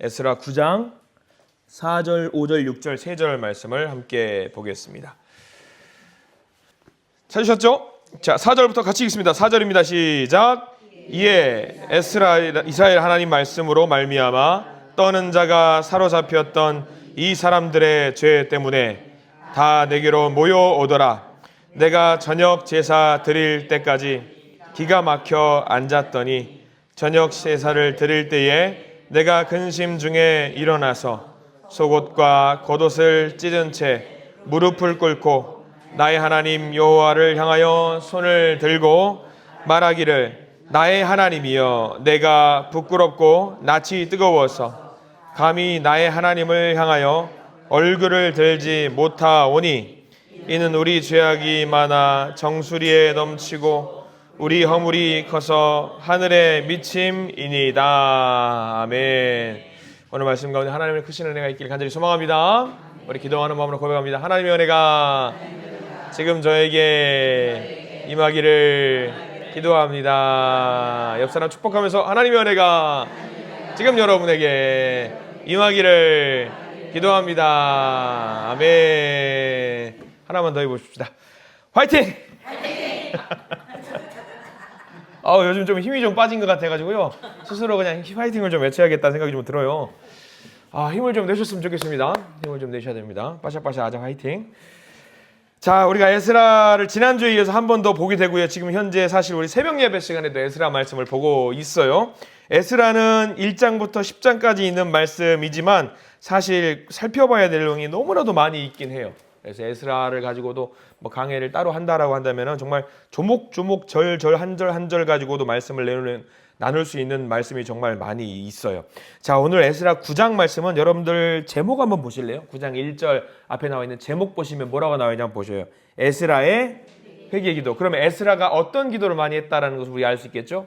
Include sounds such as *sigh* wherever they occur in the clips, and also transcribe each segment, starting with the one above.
에스라 9장 4절, 5절, 6절, 3절 말씀을 함께 보겠습니다. 찾으셨죠? 자, 4절부터 같이 읽습니다. 4절입니다. 시작. 이에 에스라 이스라엘 하나님 말씀으로 말미암아 떠는 자가 사로잡혔던 이 사람들의 죄 때문에 다 내게로 모여오더라. 내가 저녁 제사 드릴 때까지 기가 막혀 앉았더니 저녁 제사를 드릴 때에 내가 근심 중에 일어나서 속옷과 겉옷을 찢은 채 무릎을 꿇고 나의 하나님 여호와를 향하여 손을 들고 말하기를 나의 하나님이여 내가 부끄럽고 낯이 뜨거워서 감히 나의 하나님을 향하여 얼굴을 들지 못하오니 이는 우리 죄악이 많아 정수리에 넘치고 우리 허물이 커서 하늘에 미침이니이다. 아멘. 오늘 말씀 가운데 하나님의 크신 은혜가 있길 간절히 소망합니다. 우리 기도하는 마음으로 고백합니다. 하나님의 은혜가 지금 저에게 임하기를 기도합니다. 옆 사람 축복하면서 하나님의 은혜가 지금 여러분에게 임하기를 기도합니다. 아멘. 하나만 더 해보십시다. 화이팅! 아 요즘 좀 힘이 좀 빠진 것 같아가지고요. 스스로 그냥 화이팅을 좀 외쳐야겠다는 생각이 좀 들어요. 아 힘을 좀 내셨으면 좋겠습니다. 힘을 좀 내셔야 됩니다. 빠샤빠샤 아자 화이팅. 자 우리가 에스라를 지난주에 이어서 한 번 더 보게 되고요. 지금 현재 사실 우리 새벽 예배 시간에도 에스라 말씀을 보고 있어요. 에스라는 1장부터 10장까지 있는 말씀이지만 사실 살펴봐야 될 내용이 너무나도 많이 있긴 해요 그래서 에스라를 가지고도 뭐 강해를 따로 한다라고 한다면은 정말 조목조목 절절 한절 한절 가지고도 말씀을 내는 나눌 수 있는 말씀이 정말 많이 있어요. 자, 오늘 에스라 9장 말씀은 여러분들 제목 한번 보실래요? 9장 1절 앞에 나와 있는 제목 보시면 뭐라고 나와 한번 보셔요. 에스라의 회개 기도. 그러면 에스라가 어떤 기도를 많이 했다라는 것을 우리 알 수 있겠죠?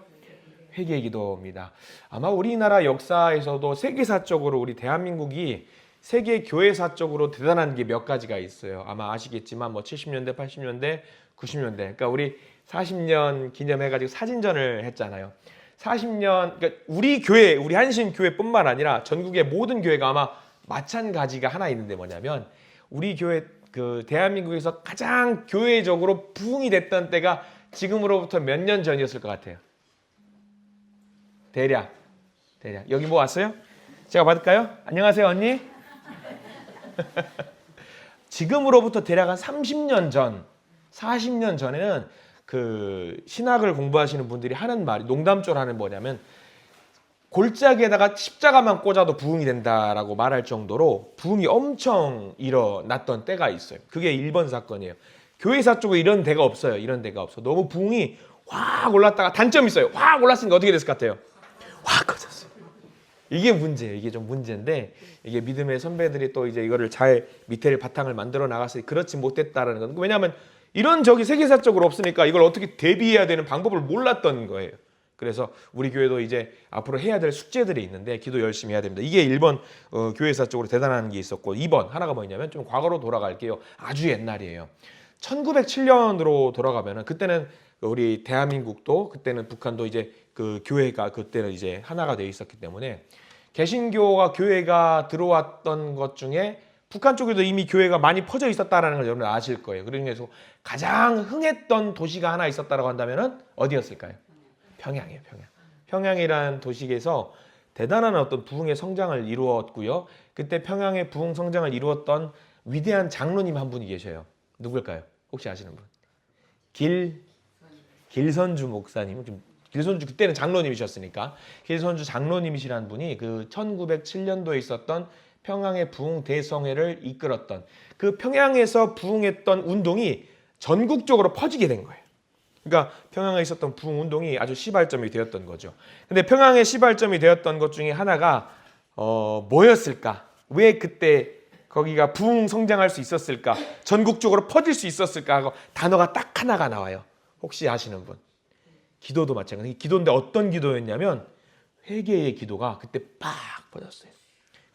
회개 기도입니다. 아마 우리나라 역사에서도 세계사적으로 우리 대한민국이 세계 교회사 쪽으로 대단한 게 몇 가지가 있어요. 아마 아시겠지만 뭐 70년대, 80년대, 90년대. 그러니까 우리 40년 기념해가지고 사진전을 했잖아요. 40년, 그러니까 우리 교회, 우리 한신 교회뿐만 아니라 전국의 모든 교회가 아마 마찬가지가 하나 있는데 뭐냐면 우리 교회 그 대한민국에서 가장 교회적으로 부흥이 됐던 때가 지금으로부터 몇 년 전이었을 것 같아요. 대략, 대략. 여기 뭐 왔어요? 제가 받을까요? 안녕하세요, 언니. *laughs* 지금으로부터 대략 한 30년 전, 40년 전에는 그 신학을 공부하시는 분들이 하는 말이 농담조로 하는 뭐냐면 골짜기에다가 십자가만 꽂아도 부흥이 된다라고 말할 정도로 부흥이 엄청 일어났던 때가 있어요. 그게 일본 사건이에요. 교회사 쪽에 이런 데가 없어요. 이런 데가 없어. 너무 부흥이 확 올랐다가 단점이 있어요. 확 올랐으니까 어떻게 됐을 것 같아요? 확 커졌어요. 이게 문제예요. 이게 좀 문제인데 이게 믿음의 선배들이 또 이제 이거를 잘 밑에를 바탕을 만들어 나가서 그렇지 못했다라는 건 왜냐하면 이런 적이 세계사적으로 없으니까 이걸 어떻게 대비해야 되는 방법을 몰랐던 거예요. 그래서 우리 교회도 이제 앞으로 해야 될 숙제들이 있는데 기도 열심히 해야 됩니다. 이게 1번 어, 교회사 쪽으로 대단한 게 있었고 2번 하나가 뭐냐면 좀 과거로 돌아갈게요. 아주 옛날이에요. 1907년으로 돌아가면은 그때는 우리 대한민국도 그때는 북한도 이제 그 교회가 그때는 이제 하나가 되어 있었기 때문에 개신교가 교회가 들어왔던 것 중에 북한 쪽에도 이미 교회가 많이 퍼져 있었다라는 걸 여러분 아실 거예요. 그중에서 가장 흥했던 도시가 하나 있었다라고 한다면은 어디였을까요? 평양이에요, 평양. 평양이라는 도시에서 대단한 어떤 부흥의 성장을 이루었고요. 그때 평양의 부흥 성장을 이루었던 위대한 장로님 한 분이 계셔요. 누굴까요? 혹시 아시는 분? 길 길선주 목사님 좀 길선주 그때는 장로님이셨으니까 길선주 장로님이시라는 분이 그 1907년도에 있었던 평양의 부흥 대성회를 이끌었던 그 평양에서 부흥했던 운동이 전국적으로 퍼지게 된 거예요. 그러니까 평양에 있었던 부흥 운동이 아주 시발점이 되었던 거죠. 근데 평양의 시발점이 되었던 것 중에 하나가 어, 뭐였을까? 왜 그때 거기가 부흥 성장할 수 있었을까? 전국적으로 퍼질 수 있었을까? 하고 단어가 딱 하나가 나와요. 혹시 아시는 분? 기도도 마찬가지. 기도인데 어떤 기도였냐면 회개의 기도가 그때 팍 퍼졌어요.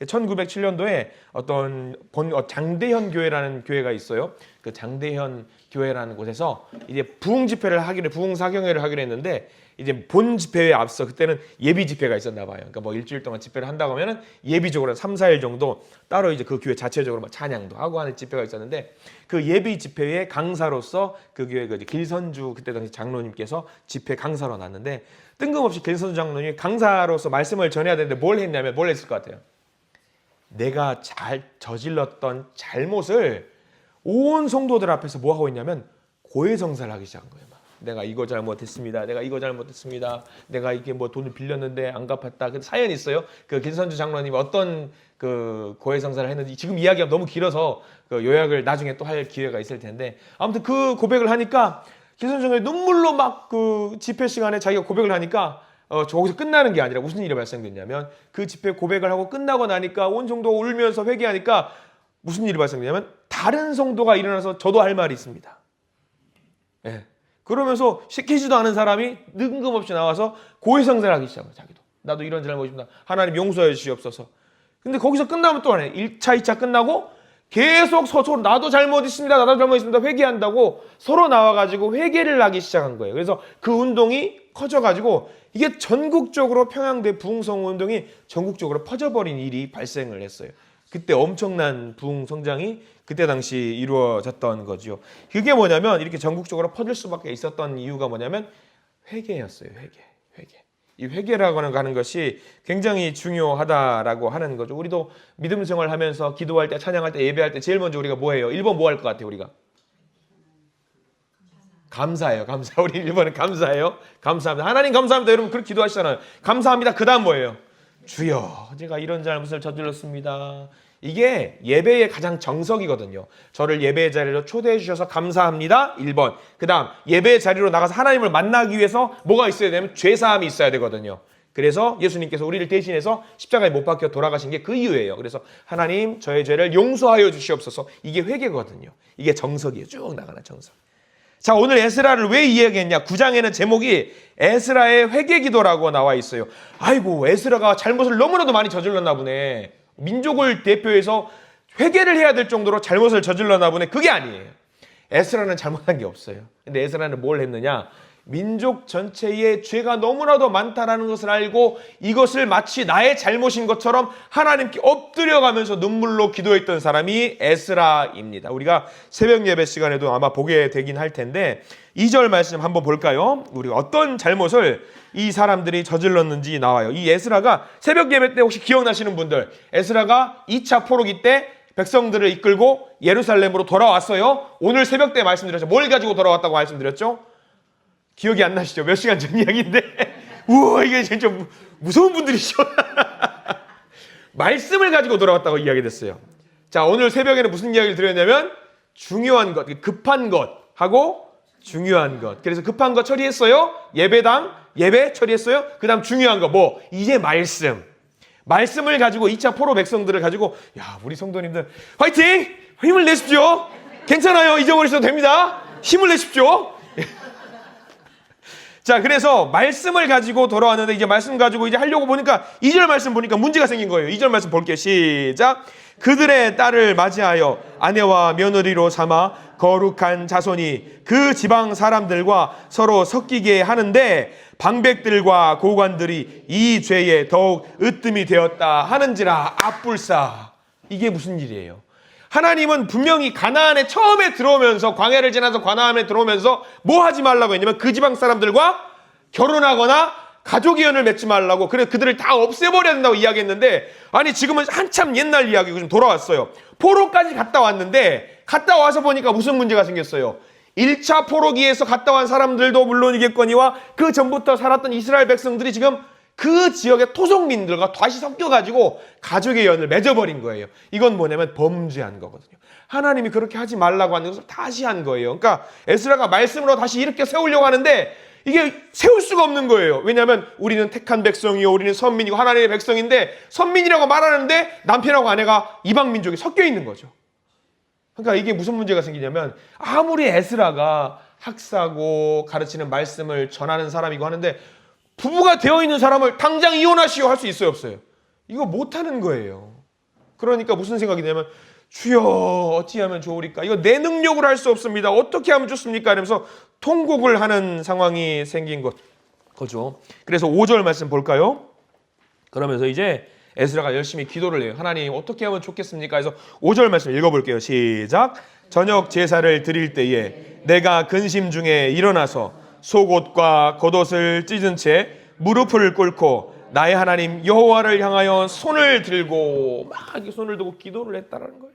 1907년도에 어떤 본 어, 장대현 교회라는 교회가 있어요. 그 장대현 교회라는 곳에서 이제 부흥 집회를 하기로 부흥 사경회를 하기로 했는데 이제 본 집회에 앞서 그때는 예비 집회가 있었나 봐요. 그러니까 뭐 일주일 동안 집회를 한다고 하면은 예비적으로 3, 4일 정도 따로 이제 그 교회 자체적으로 막 찬양도 하고 하는 집회가 있었는데 그 예비 집회의 강사로서 그 교회 그 길선주 그때 당시 장로님께서 집회 강사로 났는데 뜬금없이 길선주 장로님이 강사로서 말씀을 전해야 되는데 뭘 했냐면 뭘 했을 것 같아요. 내가 잘 저질렀던 잘못을 온 성도들 앞에서 뭐 하고 있냐면 고해성사를 하기 시작한 거예요. 막. 내가 이거 잘못했습니다. 내가 이거 잘못했습니다. 내가 이게 뭐 돈을 빌렸는데 안 갚았다. 그 사연이 있어요. 그 길선주 장로님이 어떤 그 고해성사를 했는지 지금 이야기가 너무 길어서 그 요약을 나중에 또 할 기회가 있을 텐데 아무튼 그 고백을 하니까 길선주 장로님 눈물로 막 그 집회 시간에 자기가 고백을 하니까 어, 저기서 끝나는 게 아니라 무슨 일이 발생됐냐면 그 집회 고백을 하고 끝나고 나니까 온 성도 울면서 회개하니까 무슨 일이 발생되냐면 다른 성도가 일어나서 저도 할 말이 있습니다. 예. 그러면서 시키지도 않은 사람이 뜬금없이 나와서 고해성사를 하기 시작해요. 자기도. 나도 이런 잘못입니다. 하나님 용서해 주시옵소서. 근데 거기서 끝나면 또 하네. 1차, 2차 끝나고 계속 서로 나도 잘못했습니다. 나도 잘못했습니다. 회개한다고 서로 나와가지고 회개를 하기 시작한 거예요. 그래서 그 운동이 커져가지고 이게 전국적으로 평양대 부흥성 운동이 전국적으로 퍼져버린 일이 발생을 했어요. 그때 엄청난 부흥 성장이 그때 당시 이루어졌던 거죠. 그게 뭐냐면 이렇게 전국적으로 퍼질 수밖에 있었던 이유가 뭐냐면 회개였어요. 회개, 회개. 이 회개라고 하는 것이 굉장히 중요하다라고 하는 거죠. 우리도 믿음 생활 하면서 기도할 때, 찬양할 때, 예배할 때 제일 먼저 우리가 뭐 해요? 1번 뭐 할 것 같아요, 우리가? 감사해요. 감사. *laughs* 우리 1번은 감사해요. 감사합니다. 하나님 감사합니다. 여러분 그렇게 기도하시잖아요. 감사합니다. 그다음 뭐예요? 주여, 제가 이런 잘못을 저질렀습니다. 이게 예배의 가장 정석이거든요. 저를 예배의 자리로 초대해 주셔서 감사합니다. 1번. 그 다음, 예배의 자리로 나가서 하나님을 만나기 위해서 뭐가 있어야 되면 죄사함이 있어야 되거든요. 그래서 예수님께서 우리를 대신해서 십자가에 못 박혀 돌아가신 게 그 이유예요. 그래서 하나님, 저의 죄를 용서하여 주시옵소서. 이게 회개거든요. 이게 정석이에요. 쭉 나가는 정석. 자, 오늘 에스라를 왜 이야기했냐? 9장에는 제목이 에스라의 회개 기도라고 나와 있어요. 아이고, 에스라가 잘못을 너무나도 많이 저질렀나 보네. 민족을 대표해서 회개를 해야 될 정도로 잘못을 저질렀나 보네. 그게 아니에요. 에스라는 잘못한 게 없어요. 근데 에스라는 뭘 했느냐? 민족 전체의 죄가 너무나도 많다라는 것을 알고 이것을 마치 나의 잘못인 것처럼 하나님께 엎드려가면서 눈물로 기도했던 사람이 에스라입니다. 우리가 새벽 예배 시간에도 아마 보게 되긴 할 텐데 2절 말씀 한번 볼까요? 우리가 어떤 잘못을 이 사람들이 저질렀는지 나와요. 이 에스라가 새벽 예배 때 혹시 기억나시는 분들 에스라가 2차 포로기 때 백성들을 이끌고 예루살렘으로 돌아왔어요. 오늘 새벽 때 말씀드렸죠. 뭘 가지고 돌아왔다고 말씀드렸죠? 기억이 안 나시죠? 몇 시간 전 이야기인데 *laughs* 우와 이게 진짜 무, 무서운 분들이죠. *laughs* 말씀을 가지고 돌아왔다고 이야기됐어요. 자 오늘 새벽에는 무슨 이야기를 드렸냐면 중요한 것, 급한 것 하고 중요한 것. 그래서 급한 거 처리했어요. 예배당 예배 처리했어요. 그다음 중요한 거 뭐 이제 말씀. 말씀을 가지고 2차 포로 백성들을 가지고 야 우리 성도님들 화이팅 힘을 내십시오. 괜찮아요 잊어버리셔도 됩니다. 힘을 내십시오. 자, 그래서 말씀을 가지고 돌아왔는데 이제 말씀 가지고 이제 하려고 보니까 2절 말씀 보니까 문제가 생긴 거예요. 2절 말씀 볼게요. 시작. 그들의 딸을 맞이하여 아내와 며느리로 삼아 거룩한 자손이 그 지방 사람들과 서로 섞이게 하는데 방백들과 고관들이 이 죄에 더욱 으뜸이 되었다 하는지라 앞불사. 이게 무슨 일이에요? 하나님은 분명히 가나안에 처음에 들어오면서 광야를 지나서 가나안에 들어오면서 뭐 하지 말라고 했냐면 그 지방 사람들과 결혼하거나 가족 이혼을 맺지 말라고 그래 그들을 다 없애버려야 된다고 이야기했는데 아니 지금은 한참 옛날 이야기고 좀 돌아왔어요. 포로까지 갔다 왔는데 갔다 와서 보니까 무슨 문제가 생겼어요. 1차 포로기에서 갔다 온 사람들도 물론이겠거니와 그 전부터 살았던 이스라엘 백성들이 지금 그 지역의 토속민들과 다시 섞여가지고 가족의 연을 맺어버린 거예요. 이건 뭐냐면 범죄한 거거든요. 하나님이 그렇게 하지 말라고 하는 것을 다시 한 거예요. 그러니까 에스라가 말씀으로 다시 이렇게 세우려고 하는데 이게 세울 수가 없는 거예요. 왜냐하면 우리는 택한 백성이요, 우리는 선민이고 하나님의 백성인데 선민이라고 말하는데 남편하고 아내가 이방 민족이 섞여 있는 거죠. 그러니까 이게 무슨 문제가 생기냐면 아무리 에스라가 학사고 가르치는 말씀을 전하는 사람이고 하는데 부부가 되어 있는 사람을 당장 이혼하시오 할 수 있어요 없어요? 이거 못 하는 거예요. 그러니까 무슨 생각이 드냐면 주여 어찌하면 좋으리까? 이거 내 능력으로 할 수 없습니다. 어떻게 하면 좋습니까? 이러면서 통곡을 하는 상황이 생긴 것 거죠. 그래서 5절 말씀 볼까요? 그러면서 이제 에스라가 열심히 기도를 해요. 하나님 어떻게 하면 좋겠습니까? 해서 5절 말씀 읽어볼게요. 시작. 저녁 제사를 드릴 때에 내가 근심 중에 일어나서 속옷과 겉옷을 찢은 채 무릎을 꿇고 나의 하나님 여호와를 향하여 손을 들고 막 손을 들고 기도를 했다라는 거예요.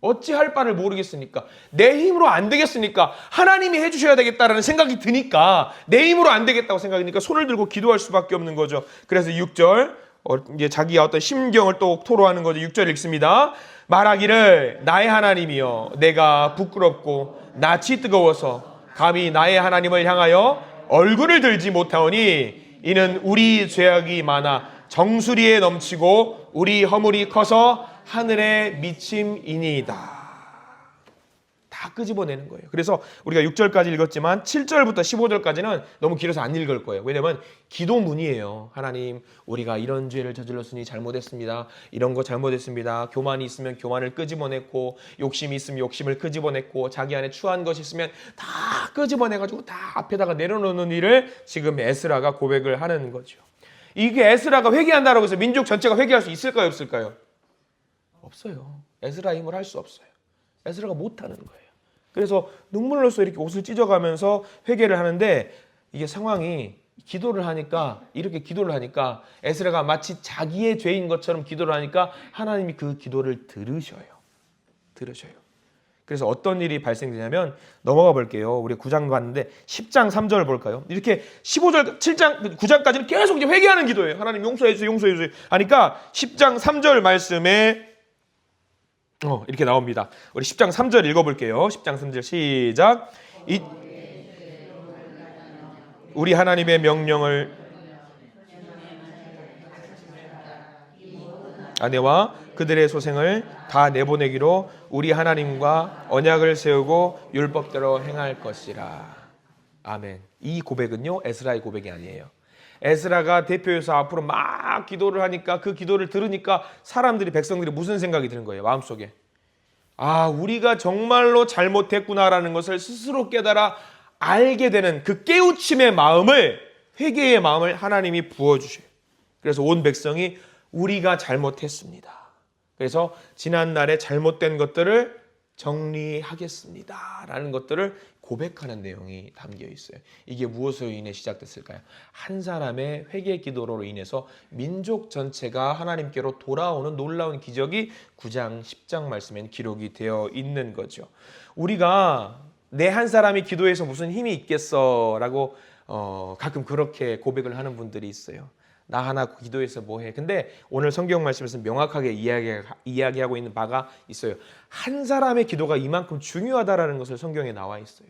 어찌할 바를 모르겠으니까 내 힘으로 안 되겠으니까 하나님이 해주셔야 되겠다라는 생각이 드니까 내 힘으로 안 되겠다고 생각하니까 손을 들고 기도할 수밖에 없는 거죠. 그래서 6절 어, 이제 자기의 어떤 심경을 또 토로하는 거죠. 6절 읽습니다. 말하기를 나의 하나님이여 내가 부끄럽고 낯이 뜨거워서 감히 나의 하나님을 향하여 얼굴을 들지 못하오니 이는 우리 죄악이 많아 정수리에 넘치고 우리 허물이 커서 하늘에 미침이니이다. 다 끄집어내는 거예요. 그래서 우리가 6절까지 읽었지만 7절부터 15절까지는 너무 길어서 안 읽을 거예요. 왜냐면 기도문이에요. 하나님, 우리가 이런 죄를 저질렀으니 잘못했습니다. 이런 거 잘못했습니다. 교만이 있으면 교만을 끄집어냈고 욕심이 있으면 욕심을 끄집어냈고 자기 안에 추한 것이 있으면 다 끄집어내 가지고 다 앞에다가 내려놓는 일을 지금 에스라가 고백을 하는 거죠. 이게 에스라가 회개한다라고 해서 민족 전체가 회개할 수 있을까요, 없을까요? 없어요. 에스라 힘을 할 수 없어요. 에스라가 못하는 거예요. 그래서 눈물로써 이렇게 옷을 찢어가면서 회개를 하는데 이게 상황이 기도를 하니까 이렇게 기도를 하니까 에스라가 마치 자기의 죄인 것처럼 기도를 하니까 하나님이 그 기도를 들으셔요. 들으셔요. 그래서 어떤 일이 발생되냐면 넘어가 볼게요. 우리 9장 봤는데 10장 3절 볼까요? 이렇게 15절 7장 9장까지는 계속 이제 회개하는 기도예요. 하나님 용서해 주세요. 용서해 주세요. 하니까 10장 3절 말씀에 어, 이렇게 나옵니다. 우리 10장 3절 읽어볼게요. 10장 3절 시작. 이, 우리 하나님의 명령을 아내와 그들의 소생을 다 내보내기로 우리 하나님과 언약을 세우고 율법대로 행할 것이라. 아멘. 이 고백은요 에스라의 고백이 아니에요. 에스라가 대표에서 앞으로 막 기도를 하니까 그 기도를 들으니까 사람들이 백성들이 무슨 생각이 드는 거예요 마음속에? 아 우리가 정말로 잘못했구나라는 것을 스스로 깨달아 알게 되는 그 깨우침의 마음을 회개의 마음을 하나님이 부어주셔요. 그래서 온 백성이 우리가 잘못했습니다. 그래서 지난날에 잘못된 것들을 정리하겠습니다 라는 것들을 고백하는 내용이 담겨 있어요. 이게 무엇으로 인해 시작됐을까요? 한 사람의 회개 기도로 인해서 민족 전체가 하나님께로 돌아오는 놀라운 기적이 9장, 10장 말씀엔 기록이 되어 있는 거죠. 우리가 내 한 사람이 기도해서 무슨 힘이 있겠어라고 어, 가끔 그렇게 고백을 하는 분들이 있어요. 나 하나 기도해서 뭐해? 근데 오늘 성경 말씀에서 명확하게 이야기, 이야기하고 있는 바가 있어요. 한 사람의 기도가 이만큼 중요하다라는 것을 성경에 나와 있어요.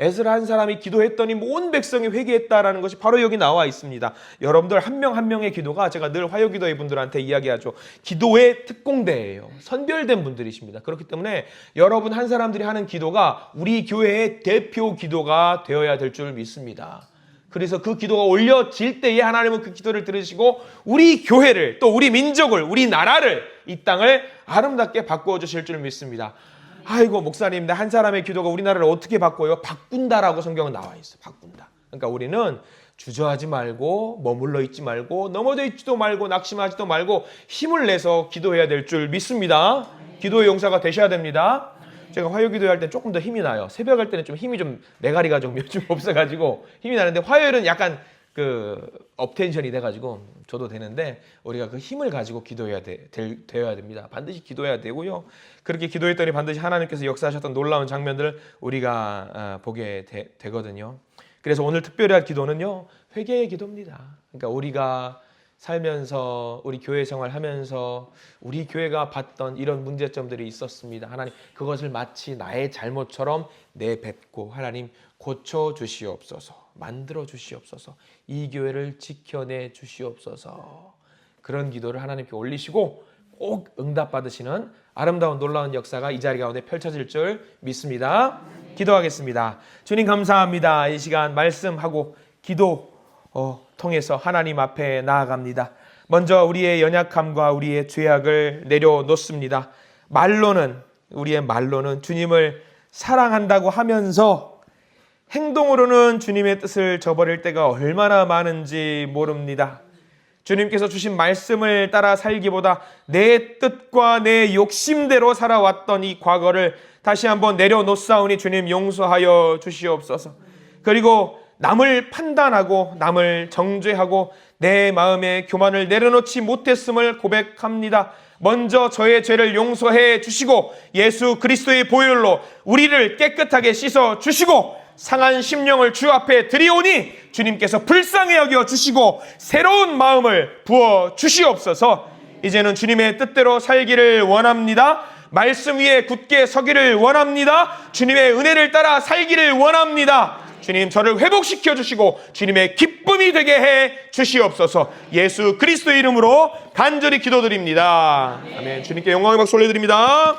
에스라 한 사람이 기도했더니 온 백성이 회개했다라는 것이 바로 여기 나와 있습니다. 여러분들 한명한 명의 기도가 제가 늘 화요 기도회 분들한테 이야기하죠. 기도의 특공대예요. 선별된 분들이십니다. 그렇기 때문에 여러분 한 사람들이 하는 기도가 우리 교회의 대표 기도가 되어야 될 줄 믿습니다. 그래서 그 기도가 올려질 때에 하나님은 그 기도를 들으시고 우리 교회를 또 우리 민족을 우리 나라를 이 땅을 아름답게 바꾸어 주실 줄 믿습니다. 아이고 목사님 나 한 사람의 기도가 우리나라를 어떻게 바꿔요? 바꾼다라고 성경은 나와 있어. 바꾼다. 그러니까 우리는 주저하지 말고 머물러 있지 말고 넘어져 있지도 말고 낙심하지도 말고 힘을 내서 기도해야 될 줄 믿습니다. 기도의 용사가 되셔야 됩니다. 제가 화요 기도할 때 조금 더 힘이 나요. 새벽 할 때는 좀 힘이 좀 내가리가 좀 *laughs* 요즘 없어가지고 힘이 나는데 화요일은 약간 그 업텐션이 돼가지고 저도 되는데 우리가 그 힘을 가지고 기도해야 돼, 될, 되어야 됩니다. 반드시 기도해야 되고요. 그렇게 기도했더니 반드시 하나님께서 역사하셨던 놀라운 장면들을 우리가 아, 보게 되, 거든요 그래서 오늘 특별히 할 기도는요 회개의 기도입니다. 그러니까 우리가 살면서 우리 교회 생활하면서 우리 교회가 봤던 이런 문제점들이 있었습니다. 하나님 그것을 마치 나의 잘못처럼 내뱉고 하나님 고쳐 주시옵소서. 만들어 주시옵소서. 이 교회를 지켜내 주시옵소서. 그런 기도를 하나님께 올리시고 꼭 응답 받으시는 아름다운 놀라운 역사가 이 자리 가운데 펼쳐질 줄 믿습니다. 기도하겠습니다. 주님 감사합니다. 이 시간 말씀하고 기도 어, 통해서 하나님 앞에 나아갑니다. 먼저 우리의 연약함과 우리의 죄악을 내려놓습니다. 말로는 우리의 말로는 주님을 사랑한다고 하면서 행동으로는 주님의 뜻을 저버릴 때가 얼마나 많은지 모릅니다. 주님께서 주신 말씀을 따라 살기보다 내 뜻과 내 욕심대로 살아왔던 이 과거를 다시 한번 내려놓사오니 주님 용서하여 주시옵소서. 그리고 남을 판단하고 남을 정죄하고 내 마음의 교만을 내려놓지 못했음을 고백합니다. 먼저 저의 죄를 용서해 주시고 예수 그리스도의 보혈로 우리를 깨끗하게 씻어 주시고 상한 심령을 주 앞에 드리오니 주님께서 불쌍히 여겨 주시고 새로운 마음을 부어 주시옵소서. 이제는 주님의 뜻대로 살기를 원합니다. 말씀 위에 굳게 서기를 원합니다. 주님의 은혜를 따라 살기를 원합니다. 주님 저를 회복시켜 주시고 주님의 기쁨이 되게 해 주시옵소서. 예수 그리스도 이름으로 간절히 기도드립니다. 아멘. 주님께 영광의 박수 올려드립니다.